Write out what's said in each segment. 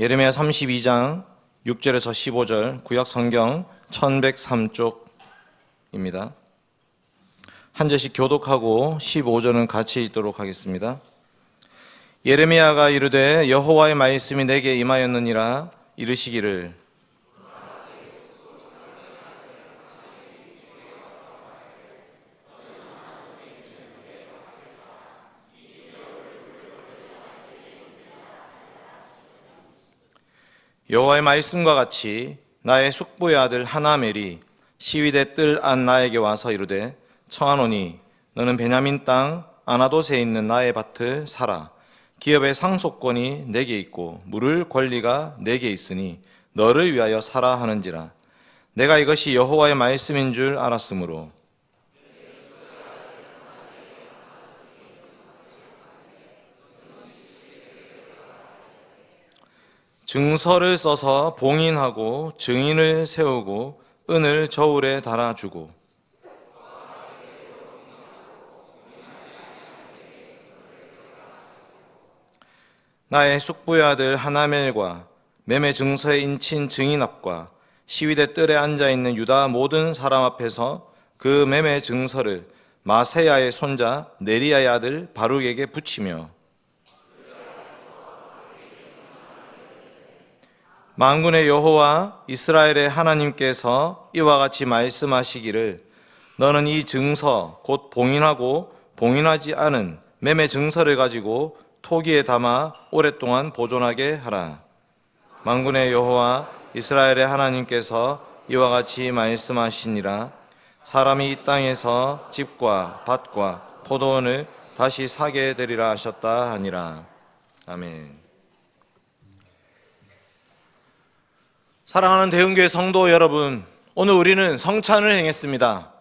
예레미야 32장 6절에서 15절 구약 성경 1103쪽입니다. 한 절씩 교독하고 15절은 같이 읽도록 하겠습니다. 예레미야가 이르되 여호와의 말씀이 내게 임하였느니라 이르시기를 여호와의 말씀과 같이 나의 숙부의 아들 하나멜이 시위대 뜰 안 나에게 와서 이르되 청하노니 너는 베냐민 땅 아나도세에 있는 나의 밭을 사라. 기업의 상속권이 내게 있고 물을 권리가 내게 있으니 너를 위하여 사라 하는지라. 내가 이것이 여호와의 말씀인 줄 알았으므로 증서를 써서 봉인하고 증인을 세우고 은을 저울에 달아주고. 나의 숙부의 아들 하나멜과 매매 증서에 인친 증인 앞과 시위대 뜰에 앉아 있는 유다 모든 사람 앞에서 그 매매 증서를 마세야의 손자 네리야의 아들 바룩에게 붙이며 만군의 여호와 이스라엘의 하나님께서 이와 같이 말씀하시기를 너는 이 증서 곧 봉인하고 봉인하지 않은 매매 증서를 가지고 토기에 담아 오랫동안 보존하게 하라. 만군의 여호와 이스라엘의 하나님께서 이와 같이 말씀하시니라 사람이 이 땅에서 집과 밭과 포도원을 다시 사게 되리라 하셨다 하니라. 아멘. 사랑하는 대흥교회 성도 여러분, 오늘 우리는 성찬을 행했습니다.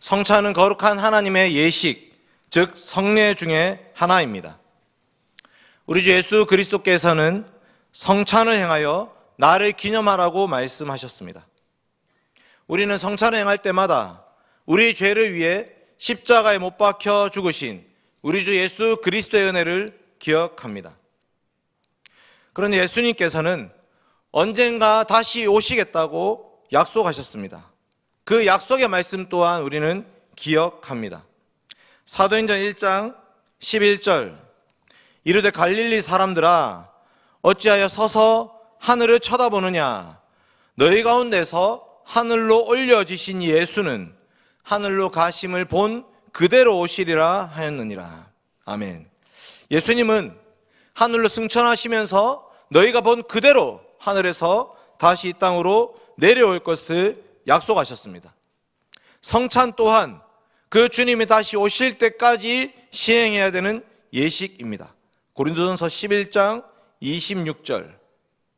성찬은 거룩한 하나님의 예식, 즉 성례 중에 하나입니다. 우리 주 예수 그리스도께서는 성찬을 행하여 나를 기념하라고 말씀하셨습니다. 우리는 성찬을 행할 때마다 우리 죄를 위해 십자가에 못 박혀 죽으신 우리 주 예수 그리스도의 은혜를 기억합니다. 그런데 예수님께서는 언젠가 다시 오시겠다고 약속하셨습니다. 그 약속의 말씀 또한 우리는 기억합니다. 사도행전 1장 11절 이르되 갈릴리 사람들아 어찌하여 서서 하늘을 쳐다보느냐 너희 가운데서 하늘로 올려지신 예수는 하늘로 가심을 본 그대로 오시리라 하였느니라. 아멘. 예수님은 하늘로 승천하시면서 너희가 본 그대로 하늘에서 다시 이 땅으로 내려올 것을 약속하셨습니다. 성찬 또한 그 주님이 다시 오실 때까지 시행해야 되는 예식입니다. 고린도전서 11장 26절.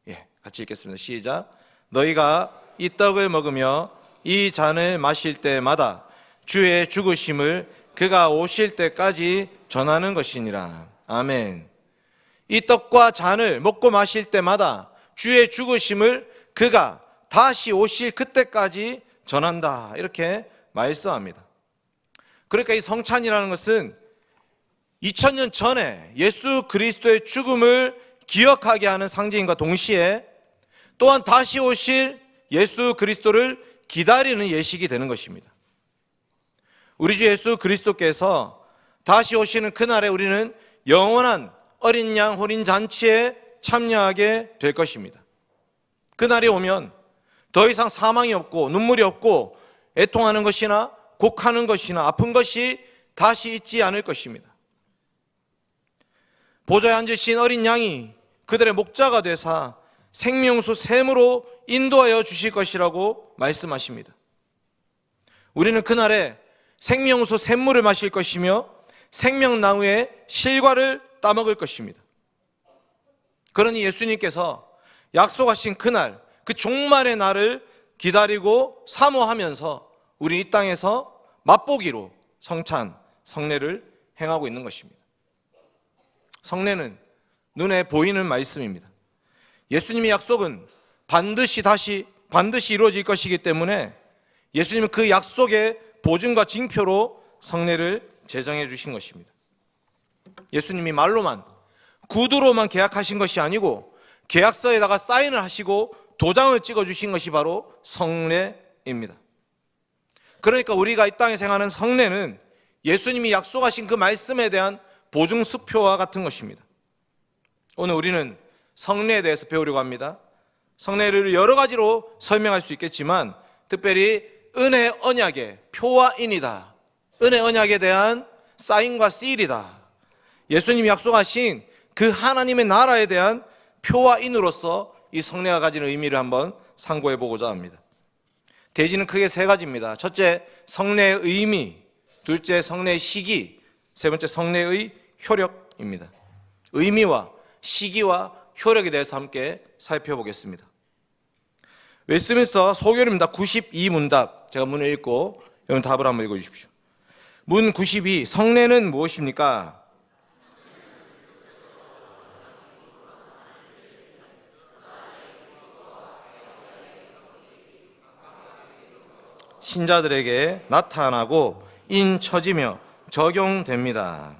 예, 같이 읽겠습니다. 시작. 너희가 이 떡을 먹으며 이 잔을 마실 때마다 주의 죽으심을 그가 오실 때까지 전하는 것이니라. 아멘. 이 떡과 잔을 먹고 마실 때마다 주의 죽으심을 그가 다시 오실 그때까지 전한다. 이렇게 말씀합니다. 그러니까 이 성찬이라는 것은 2000년 전에 예수 그리스도의 죽음을 기억하게 하는 상징과 동시에 또한 다시 오실 예수 그리스도를 기다리는 예식이 되는 것입니다. 우리 주 예수 그리스도께서 다시 오시는 그날에 우리는 영원한 어린 양 혼인 잔치에 참여하게 될 것입니다. 그날이 오면 더 이상 사망이 없고 눈물이 없고 애통하는 것이나 곡하는 것이나 아픈 것이 다시 있지 않을 것입니다. 보좌에 앉으신 어린 양이 그들의 목자가 되사 생명수 샘으로 인도하여 주실 것이라고 말씀하십니다. 우리는 그날에 생명수 샘물을 마실 것이며 생명나무의 실과를 따먹을 것입니다. 그러니 예수님께서 약속하신 그날, 그 종말의 날을 기다리고 사모하면서 우리 이 땅에서 맛보기로 성찬, 성례를 행하고 있는 것입니다. 성례는 눈에 보이는 말씀입니다. 예수님의 약속은 반드시 다시 반드시 이루어질 것이기 때문에 예수님은 그 약속의 보증과 징표로 성례를 제정해 주신 것입니다. 예수님이 말로만 구두로만 계약하신 것이 아니고 계약서에다가 사인을 하시고 도장을 찍어 주신 것이 바로 성례입니다. 그러니까 우리가 이 땅에 생하는 성례는 예수님이 약속하신 그 말씀에 대한 보증 수표와 같은 것입니다. 오늘 우리는 성례에 대해서 배우려고 합니다. 성례를 여러 가지로 설명할 수 있겠지만 특별히 은혜 언약의 표와 인이다. 은혜 언약에 대한 사인과 시일이다. 예수님이 약속하신 그 하나님의 나라에 대한 표와 인으로서 이 성례가 가지는 의미를 한번 상고해 보고자 합니다. 대지는 크게 세 가지입니다. 첫째, 성례의 의미. 둘째, 성례의 시기. 세 번째, 성례의 효력입니다. 의미와 시기와 효력에 대해서 함께 살펴보겠습니다. 웨스민스터 소결입니다. 92문답. 제가 문을 읽고 여러분 답을 한번 읽어 주십시오. 문 92. 성례는 무엇입니까? 신자들에게 나타나고 인쳐지며 적용됩니다.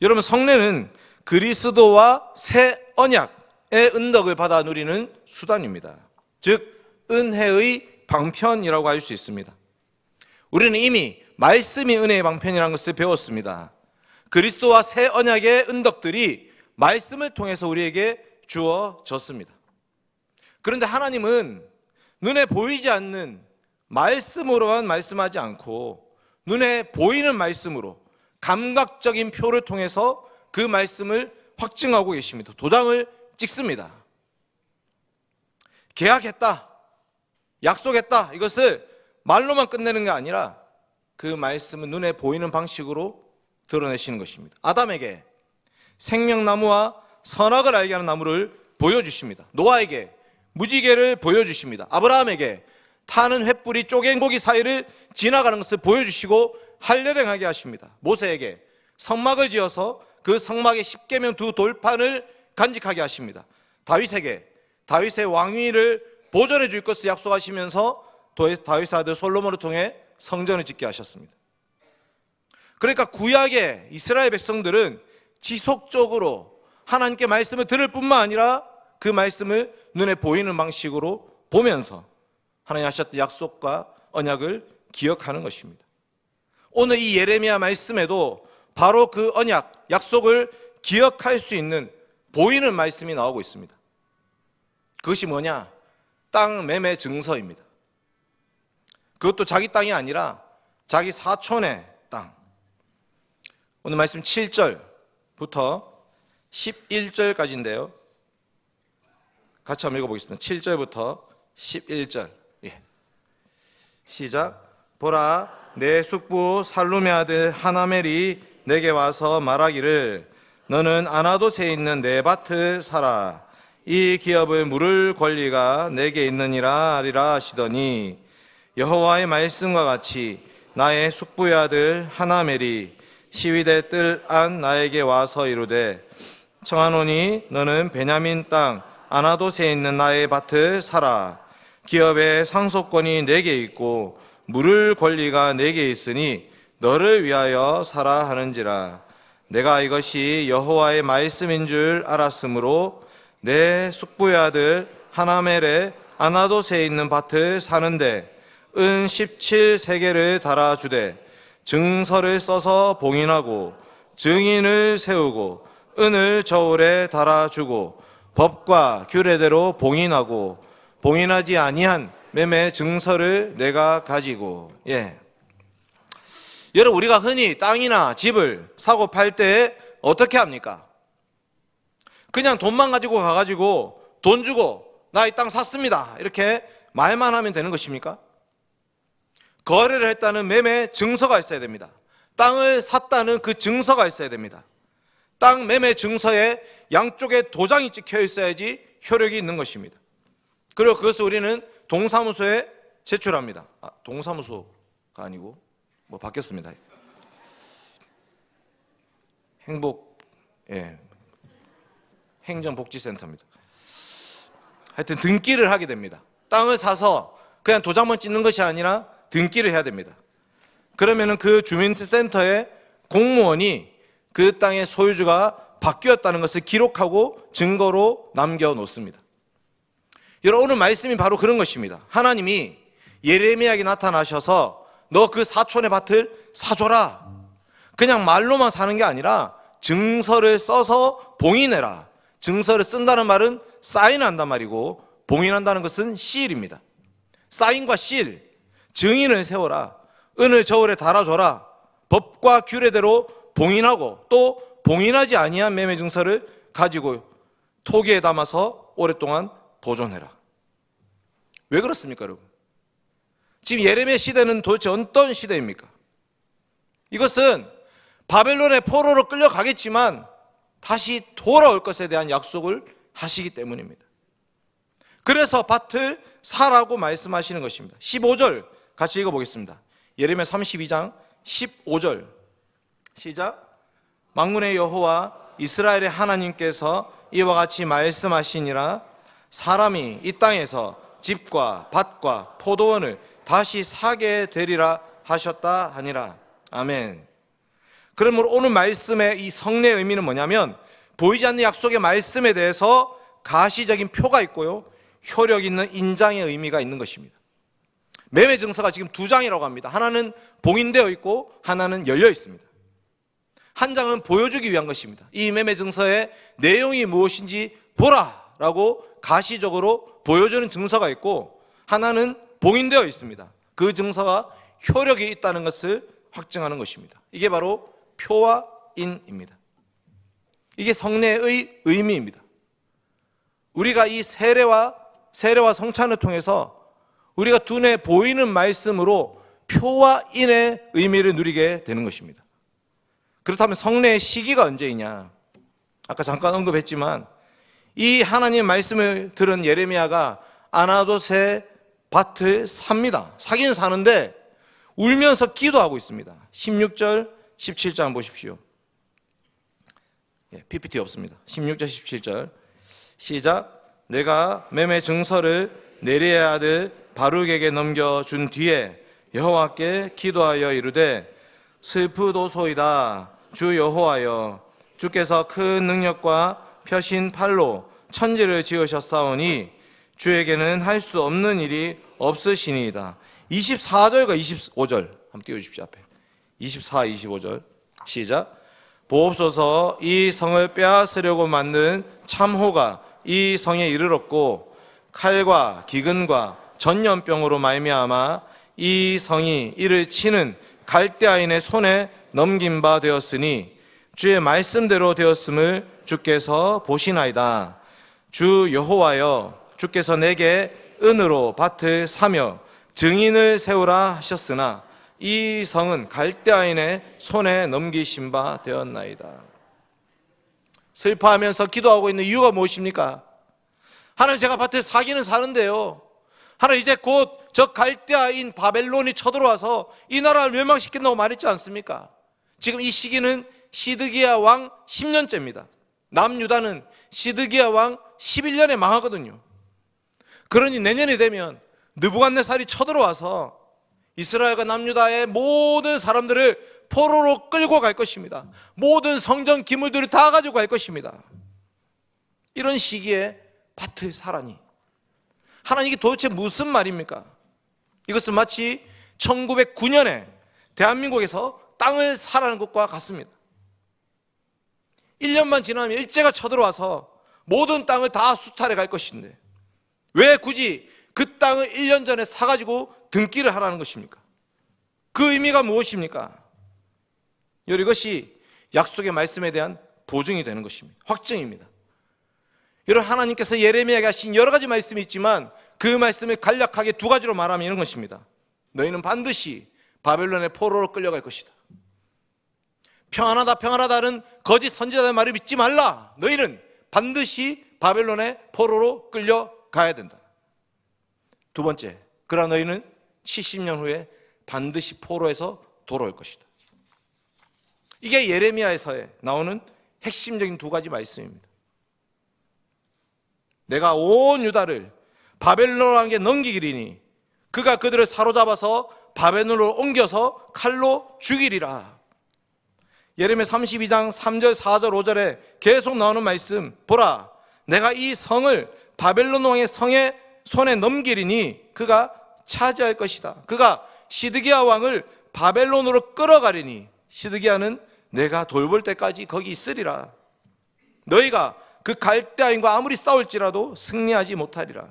여러분 성례는 그리스도와 새 언약의 은덕을 받아 누리는 수단입니다. 즉 은혜의 방편이라고 할 수 있습니다. 우리는 이미 말씀이 은혜의 방편이라는 것을 배웠습니다. 그리스도와 새 언약의 은덕들이 말씀을 통해서 우리에게 주어졌습니다. 그런데 하나님은 눈에 보이지 않는 말씀으로만 말씀하지 않고 눈에 보이는 말씀으로 감각적인 표를 통해서 그 말씀을 확증하고 계십니다. 도장을 찍습니다. 계약했다. 약속했다. 이것을 말로만 끝내는 게 아니라 그 말씀은 눈에 보이는 방식으로 드러내시는 것입니다. 아담에게 생명나무와 선악을 알게 하는 나무를 보여주십니다. 노아에게 무지개를 보여주십니다. 아브라함에게 타는 횃불이 쪼갠 고기 사이를 지나가는 것을 보여주시고 할례령하게 하십니다. 모세에게 성막을 지어서 그 성막의 십계명 두 돌판을 간직하게 하십니다. 다윗에게 다윗의 왕위를 보존해 줄 것을 약속하시면서 다윗의 아들 솔로몬을 통해 성전을 짓게 하셨습니다. 그러니까 구약의 이스라엘 백성들은 지속적으로 하나님께 말씀을 들을 뿐만 아니라 그 말씀을 눈에 보이는 방식으로 보면서 하나님 하셨던 약속과 언약을 기억하는 것입니다. 오늘 이 예레미야 말씀에도 바로 그 언약, 약속을 기억할 수 있는 보이는 말씀이 나오고 있습니다. 그것이 뭐냐? 땅 매매 증서입니다. 그것도 자기 땅이 아니라 자기 사촌의 땅. 오늘 말씀 7절부터 11절까지인데요. 같이 한번 읽어보겠습니다. 7절부터 11절. 예. 시작. 보라, 내 숙부 살룸의 아들 하나멜이 내게 와서 말하기를 너는 아나도에 있는 내 밭을 사라. 이 기업을 물을 권리가 내게 있느니라 하리라 하시더니 여호와의 말씀과 같이 나의 숙부의 아들 하나멜이 시위대 뜰 안 나에게 와서 이르되 청하노니 너는 베냐민 땅 아나도에 있는 나의 밭을 사라 기업의 상속권이 내게 있고 물을 권리가 내게 있으니 너를 위하여 사라 하는지라. 내가 이것이 여호와의 말씀인 줄 알았으므로 내 숙부의 아들 하나멜의 아나도에 있는 밭을 사는데 은 17세계를 달아주되 증서를 써서 봉인하고 증인을 세우고 은을 저울에 달아주고 법과 규례대로 봉인하고 봉인하지 아니한 매매 증서를 내가 가지고 예. 여러분 우리가 흔히 땅이나 집을 사고 팔 때 어떻게 합니까? 그냥 돈만 가지고 가가지고 돈 주고 나 이 땅 샀습니다 이렇게 말만 하면 되는 것입니까? 거래를 했다는 매매 증서가 있어야 됩니다. 땅을 샀다는 그 증서가 있어야 됩니다. 땅 매매 증서에 양쪽에 도장이 찍혀 있어야지 효력이 있는 것입니다. 그리고 그것을 우리는 동사무소에 제출합니다. 아, 동사무소가 아니고 뭐 바뀌었습니다. 행복 예. 행정복지센터입니다. 하여튼 등기를 하게 됩니다. 땅을 사서 그냥 도장만 찍는 것이 아니라 등기를 해야 됩니다. 그러면은 그 주민센터에 공무원이 그 땅의 소유주가 바뀌었다는 것을 기록하고 증거로 남겨 놓습니다. 여러분 오늘 말씀이 바로 그런 것입니다. 하나님이 예레미야에게 나타나셔서 너 그 사촌의 밭을 사줘라. 그냥 말로만 사는 게 아니라 증서를 써서 봉인해라. 증서를 쓴다는 말은 사인한단 말이고 봉인한다는 것은 시일입니다. 사인과 실, 증인을 세워라. 은을 저울에 달아줘라. 법과 규례대로 봉인하고 또 봉인하지 아니한 매매 증서를 가지고 토기에 담아서 오랫동안 보존해라. 왜 그렇습니까, 여러분? 지금 예레미야 시대는 도대체 어떤 시대입니까? 이것은 바벨론의 포로로 끌려가겠지만 다시 돌아올 것에 대한 약속을 하시기 때문입니다. 그래서 밭을 사라고 말씀하시는 것입니다. 15절 같이 읽어보겠습니다. 예레미야 32장 15절 시작 망군의 여호와 이스라엘의 하나님께서 이와 같이 말씀하시니라 사람이 이 땅에서 집과 밭과 포도원을 다시 사게 되리라 하셨다 하니라 아멘. 그러므로 오늘 말씀의 이 성례의 의미는 뭐냐면 보이지 않는 약속의 말씀에 대해서 가시적인 표가 있고요. 효력 있는 인장의 의미가 있는 것입니다. 매매 증서가 지금 두 장이라고 합니다. 하나는 봉인되어 있고 하나는 열려 있습니다. 한 장은 보여주기 위한 것입니다. 이 매매 증서의 내용이 무엇인지 보라라고 가시적으로 보여주는 증서가 있고 하나는 봉인되어 있습니다. 그 증서가 효력이 있다는 것을 확증하는 것입니다. 이게 바로 표와 인입니다. 이게 성례의 의미입니다. 우리가 이 세례와 세례와 성찬을 통해서 우리가 두뇌 보이는 말씀으로 표와 인의 의미를 누리게 되는 것입니다. 그렇다면 성례의 시기가 언제이냐? 아까 잠깐 언급했지만 이 하나님 말씀을 들은 예레미야가 아나도세 밭을 삽니다. 사긴 사는데 울면서 기도하고 있습니다. 16절, 17절 보십시오. 예, PPT 없습니다. 16절, 17절. 시작. 내가 매매 증서를 내리의 아들 바룩에게 넘겨준 뒤에 여호와께 기도하여 이르되 슬프도소이다 주 여호와여 주께서 큰 능력과 펴신 팔로 천지를 지으셨사오니 주에게는 할 수 없는 일이 없으시니이다. 24절과 25절 한번 띄워주십시오 앞에. 24, 25절. 시작. 보옵소서 이 성을 빼앗으려고 만든 참호가 이 성에 이르렀고 칼과 기근과 전염병으로 말미암아 이 성이 이를 치는 갈대아인의 손에 넘긴 바 되었으니 주의 말씀대로 되었음을 주께서 보시나이다. 주 여호와여 주께서 내게 은으로 밭을 사며 증인을 세우라 하셨으나 이 성은 갈대아인의 손에 넘기신 바 되었나이다. 슬퍼하면서 기도하고 있는 이유가 무엇입니까? 하나님 제가 밭에 사기는 사는데요. 하나님 이제 곧 저 갈대아인 바벨론이 쳐들어와서 이 나라를 멸망시킨다고 말했지 않습니까? 지금 이 시기는 시드기야 왕 10년째입니다. 남유다는 시드기야 왕 11년에 망하거든요. 그러니 내년이 되면 느부갓네살이 쳐들어와서 이스라엘과 남유다의 모든 사람들을 포로로 끌고 갈 것입니다. 모든 성전 기물들을 다 가지고 갈 것입니다. 이런 시기에 밭을 사라니. 하나님 이게 도대체 무슨 말입니까? 이것은 마치 1909년에 대한민국에서 땅을 사라는 것과 같습니다. 1년만 지나면 일제가 쳐들어와서 모든 땅을 다 수탈해 갈 것인데 왜 굳이 그 땅을 1년 전에 사가지고 등기를 하라는 것입니까? 그 의미가 무엇입니까? 이것이 약속의 말씀에 대한 보증이 되는 것입니다. 확증입니다. 여러분 하나님께서 예레미야에게 하신 여러 가지 말씀이 있지만 그 말씀을 간략하게 두 가지로 말하면 이런 것입니다. 너희는 반드시 바벨론의 포로로 끌려갈 것이다. 평안하다 평안하다는 거짓 선지자의 말을 믿지 말라. 너희는 반드시 바벨론의 포로로 끌려가야 된다. 두 번째, 그러나 너희는 70년 후에 반드시 포로에서 돌아올 것이다. 이게 예레미야에서 나오는 핵심적인 두 가지 말씀입니다. 내가 온 유다를 바벨론에게 넘기기리니 그가 그들을 사로잡아서 바벨론으로 옮겨서 칼로 죽이리라. 예레미야 32장 3절, 4절, 5절에 계속 나오는 말씀 보라 내가 이 성을 바벨론 왕의 성의 손에 넘기리니 그가 차지할 것이다. 그가 시드기야 왕을 바벨론으로 끌어가리니 시드기야는 내가 돌볼 때까지 거기 있으리라. 너희가 그 갈대아인과 아무리 싸울지라도 승리하지 못하리라.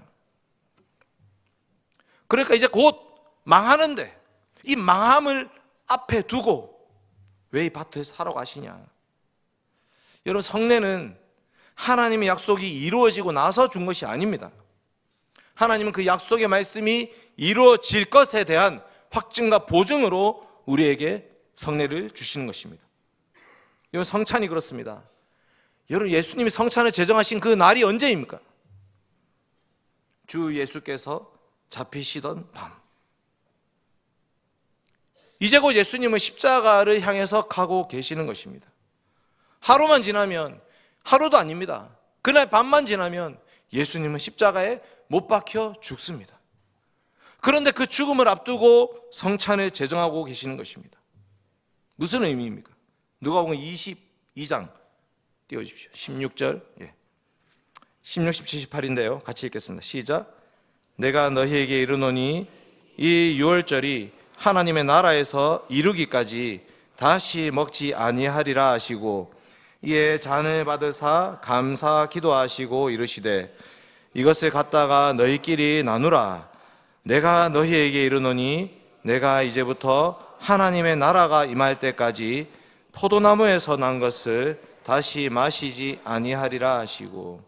그러니까 이제 곧 망하는데 이 망함을 앞에 두고 왜 이 밭을 사러 가시냐? 여러분 성례는 하나님의 약속이 이루어지고 나서 준 것이 아닙니다. 하나님은 그 약속의 말씀이 이루어질 것에 대한 확증과 보증으로 우리에게 성례를 주시는 것입니다. 여러분 성찬이 그렇습니다. 여러분 예수님이 성찬을 제정하신 그 날이 언제입니까? 주 예수께서 잡히시던 밤. 이제 곧 예수님은 십자가를 향해서 가고 계시는 것입니다. 하루만 지나면 하루도 아닙니다. 그날 밤만 지나면 예수님은 십자가에 못 박혀 죽습니다. 그런데 그 죽음을 앞두고 성찬을 제정하고 계시는 것입니다. 무슨 의미입니까? 누가복음 22장 띄워주십시오. 16절. 예. 16, 17, 18인데요. 같이 읽겠습니다. 시작. 내가 너희에게 이르노니 이 유월절이 하나님의 나라에서 이루기까지 다시 먹지 아니하리라 하시고 이에 잔을 받으사 감사 기도하시고 이르시되 이것을 갖다가 너희끼리 나누라. 내가 너희에게 이르노니 내가 이제부터 하나님의 나라가 임할 때까지 포도나무에서 난 것을 다시 마시지 아니하리라 하시고.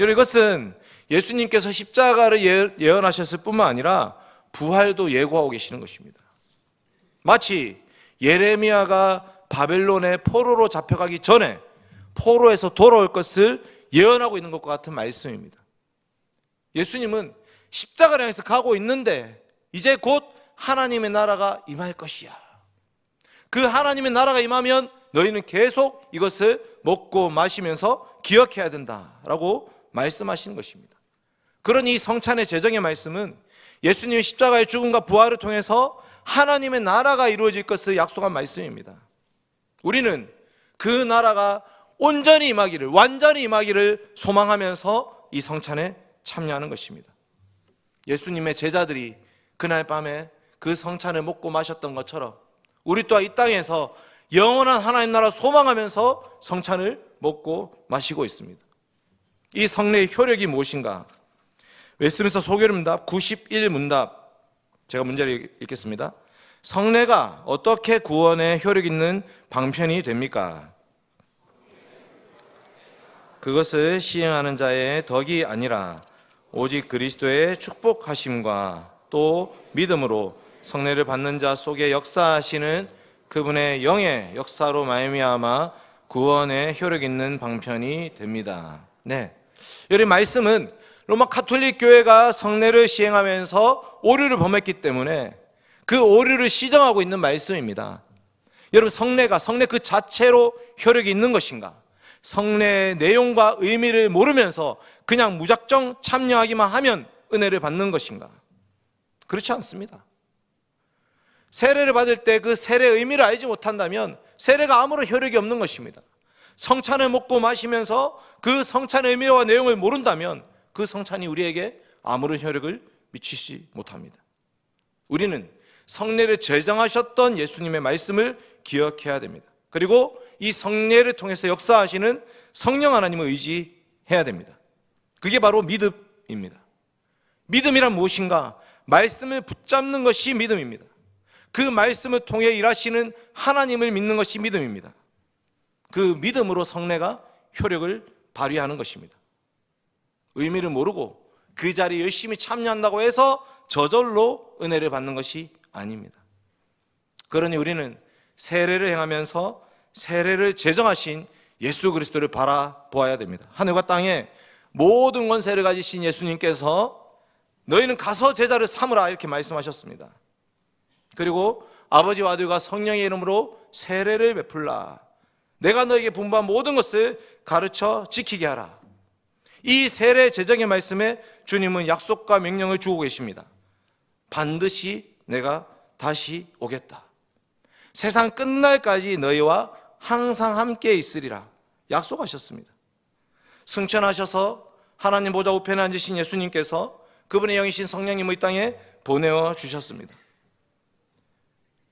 여러분 이것은 예수님께서 십자가를 예- 예언하셨을 뿐만 아니라 부활도 예고하고 계시는 것입니다. 마치 예레미야가 바벨론의 포로로 잡혀가기 전에 포로에서 돌아올 것을 예언하고 있는 것과 같은 말씀입니다. 예수님은 십자가를 향해서 가고 있는데 이제 곧 하나님의 나라가 임할 것이야. 그 하나님의 나라가 임하면 너희는 계속 이것을 먹고 마시면서 기억해야 된다라고 말씀하시는 것입니다. 그러니 이 성찬의 제정의 말씀은 예수님의 십자가의 죽음과 부활을 통해서 하나님의 나라가 이루어질 것을 약속한 말씀입니다. 우리는 그 나라가 온전히 임하기를, 완전히 임하기를 소망하면서 이 성찬에 참여하는 것입니다. 예수님의 제자들이 그날 밤에 그 성찬을 먹고 마셨던 것처럼 우리 또한 이 땅에서 영원한 하나님 나라 소망하면서 성찬을 먹고 마시고 있습니다. 이 성례의 효력이 무엇인가? 웨스민스터 소결문답 91문답 제가 문제를 읽겠습니다. 성례가 어떻게 구원에 효력 있는 방편이 됩니까? 그것을 시행하는 자의 덕이 아니라 오직 그리스도의 축복하심과 또 믿음으로 성례를 받는 자 속에 역사하시는 그분의 영의 역사로 말미암아 구원에 효력 있는 방편이 됩니다. 네. 여기 말씀은 로마 카톨릭 교회가 성례를 시행하면서 오류를 범했기 때문에 그 오류를 시정하고 있는 말씀입니다. 여러분 성례가 성례 그 자체로 효력이 있는 것인가? 성례의 내용과 의미를 모르면서 그냥 무작정 참여하기만 하면 은혜를 받는 것인가? 그렇지 않습니다. 세례를 받을 때 그 세례의 의미를 알지 못한다면 세례가 아무런 효력이 없는 것입니다. 성찬을 먹고 마시면서 그 성찬의 의미와 내용을 모른다면 그 성찬이 우리에게 아무런 효력을 미치지 못합니다. 우리는 성례를 제정하셨던 예수님의 말씀을 기억해야 됩니다. 그리고 이 성례를 통해서 역사하시는 성령 하나님을 의지해야 됩니다. 그게 바로 믿음입니다. 믿음이란 무엇인가? 말씀을 붙잡는 것이 믿음입니다. 그 말씀을 통해 일하시는 하나님을 믿는 것이 믿음입니다. 그 믿음으로 성례가 효력을 발휘하는 것입니다. 의미를 모르고 그 자리에 열심히 참여한다고 해서 저절로 은혜를 받는 것이 아닙니다. 그러니 우리는 세례를 행하면서 세례를 제정하신 예수 그리스도를 바라보아야 됩니다. 하늘과 땅에 모든 권세를 가지신 예수님께서 너희는 가서 제자를 삼으라 이렇게 말씀하셨습니다. 그리고 아버지와 아들과 성령의 이름으로 세례를 베풀라. 내가 너에게 분부한 모든 것을 가르쳐 지키게 하라. 이 세례 제정의 말씀에 주님은 약속과 명령을 주고 계십니다. 반드시 내가 다시 오겠다. 세상 끝날까지 너희와 항상 함께 있으리라 약속하셨습니다. 승천하셔서 하나님 보좌 우편에 앉으신 예수님께서 그분의 영이신 성령님의 땅에 보내어 주셨습니다.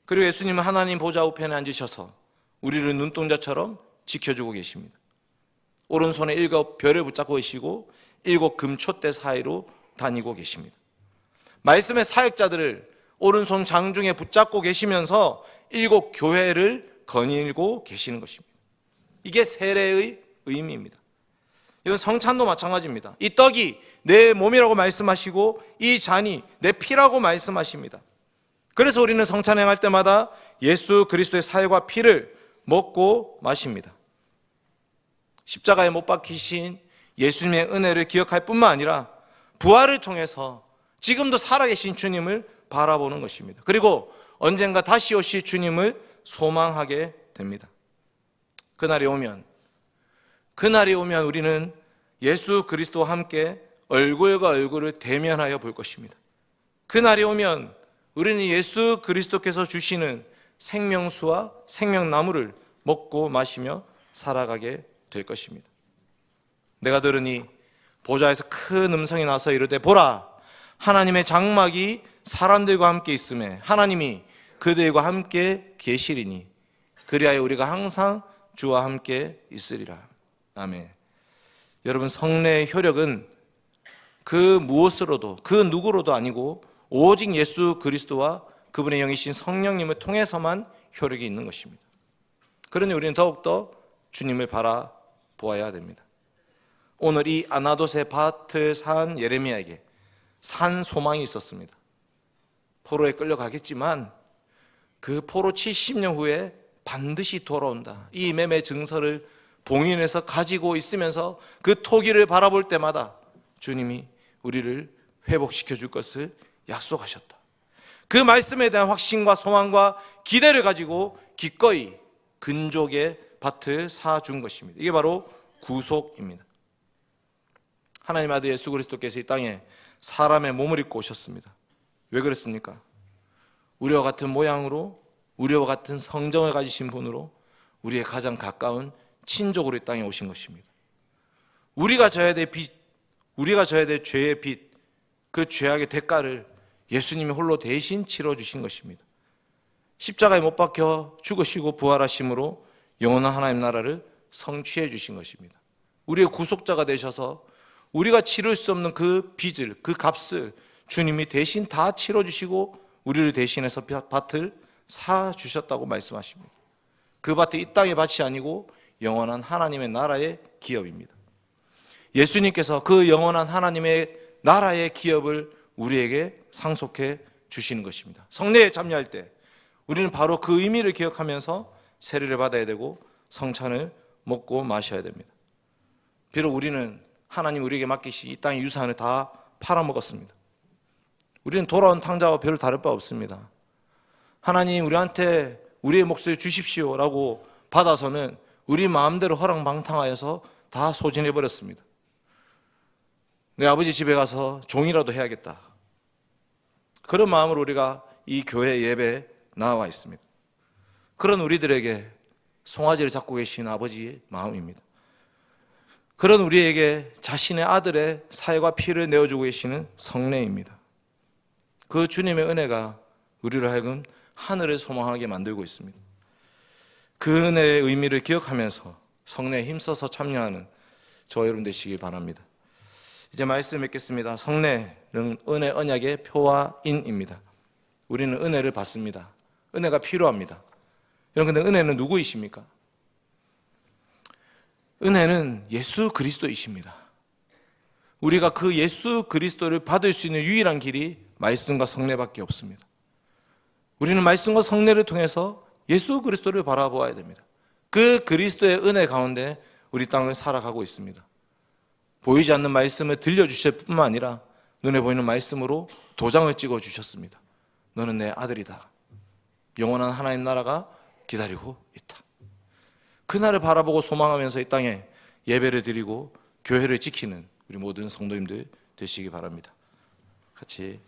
그리고 예수님은 하나님 보좌 우편에 앉으셔서 우리를 눈동자처럼 지켜주고 계십니다. 오른손에 일곱 별을 붙잡고 계시고 일곱 금촛대 사이로 다니고 계십니다. 말씀의 사역자들을 오른손 장중에 붙잡고 계시면서 일곱 교회를 거닐고 계시는 것입니다. 이게 세례의 의미입니다. 이건 성찬도 마찬가지입니다. 이 떡이 내 몸이라고 말씀하시고 이 잔이 내 피라고 말씀하십니다. 그래서 우리는 성찬 행할 때마다 예수 그리스도의 사회와 피를 먹고 마십니다. 십자가에 못 박히신 예수님의 은혜를 기억할 뿐만 아니라 부활을 통해서 지금도 살아계신 주님을 바라보는 것입니다. 그리고 언젠가 다시 오실 주님을 소망하게 됩니다. 그날이 오면 그날이 오면 우리는 예수 그리스도와 함께 얼굴과 얼굴을 대면하여 볼 것입니다. 그날이 오면 우리는 예수 그리스도께서 주시는 생명수와 생명나무를 먹고 마시며 살아가게 될 것입니다. 내가 들으니 보좌에서 큰 음성이 나서 이르되 보라 하나님의 장막이 사람들과 함께 있음에 하나님이 그들과 함께 계시리니 그리하여 우리가 항상 주와 함께 있으리라. 아멘. 여러분 성례의 효력은 그 무엇으로도 그 누구로도 아니고 오직 예수 그리스도와 그분의 영이신 성령님을 통해서만 효력이 있는 것입니다. 그러니 우리는 더욱더 주님을 바라 보아야 됩니다. 오늘 이 아나도세 밭을 산 예레미야에게 산 소망이 있었습니다. 포로에 끌려가겠지만 그 포로 70년 후에 반드시 돌아온다. 이 매매 증서를 봉인해서 가지고 있으면서 그 토기를 바라볼 때마다 주님이 우리를 회복시켜 줄 것을 약속하셨다. 그 말씀에 대한 확신과 소망과 기대를 가지고 기꺼이 근족의 밭을 사준 것입니다. 이게 바로 구속입니다. 하나님 아들 예수 그리스도께서 이 땅에 사람의 몸을 입고 오셨습니다. 왜 그랬습니까? 우리와 같은 모양으로 우리와 같은 성정을 가지신 분으로 우리의 가장 가까운 친족으로 이 땅에 오신 것입니다. 우리가 져야 될 빚, 우리가 져야 될 죄의 빚, 그 죄악의 대가를 예수님이 홀로 대신 치러 주신 것입니다. 십자가에 못 박혀 죽으시고 부활하심으로 영원한 하나님 나라를 성취해 주신 것입니다. 우리의 구속자가 되셔서 우리가 치를 수 없는 그 빚을, 그 값을 주님이 대신 다 치러 주시고 우리를 대신해서 밭을 사 주셨다고 말씀하십니다. 그 밭이 이 땅의 밭이 아니고 영원한 하나님의 나라의 기업입니다. 예수님께서 그 영원한 하나님의 나라의 기업을 우리에게 상속해 주시는 것입니다. 성례에 참여할 때 우리는 바로 그 의미를 기억하면서 세례를 받아야 되고 성찬을 먹고 마셔야 됩니다. 비록 우리는 하나님 우리에게 맡기신 이 땅의 유산을 다 팔아먹었습니다. 우리는 돌아온 탕자와 별 다를 바 없습니다. 하나님 우리한테 우리의 몫을 주십시오라고 받아서는 우리 마음대로 허랑방탕하여서 다 소진해 버렸습니다. 내 아버지 집에 가서 종이라도 해야겠다. 그런 마음으로 우리가 이 교회 예배에 나와 있습니다. 그런 우리들에게 송아지를 잡고 계신 아버지의 마음입니다. 그런 우리에게 자신의 아들의 사회와 피를 내어주고 계시는 성례입니다. 그 주님의 은혜가 우리를 하여금 하늘을 소망하게 만들고 있습니다. 그 은혜의 의미를 기억하면서 성례에 힘써서 참여하는 저 여러분 되시기 바랍니다. 이제 말씀 읽겠습니다. 성례는 은혜 언약의 표화인입니다. 우리는 은혜를 받습니다. 은혜가 필요합니다. 여러분 근데 은혜는 누구이십니까? 은혜는 예수 그리스도이십니다. 우리가 그 예수 그리스도를 받을 수 있는 유일한 길이 말씀과 성례밖에 없습니다. 우리는 말씀과 성례를 통해서 예수 그리스도를 바라보아야 됩니다. 그 그리스도의 은혜 가운데 우리 땅을 살아가고 있습니다. 보이지 않는 말씀을 들려주실 뿐만 아니라 눈에 보이는 말씀으로 도장을 찍어 주셨습니다. 너는 내 아들이다. 영원한 하나님 나라가 기다리고 있다. 그날을 바라보고 소망하면서 이 땅에 예배를 드리고 교회를 지키는 우리 모든 성도님들 되시기 바랍니다. 같이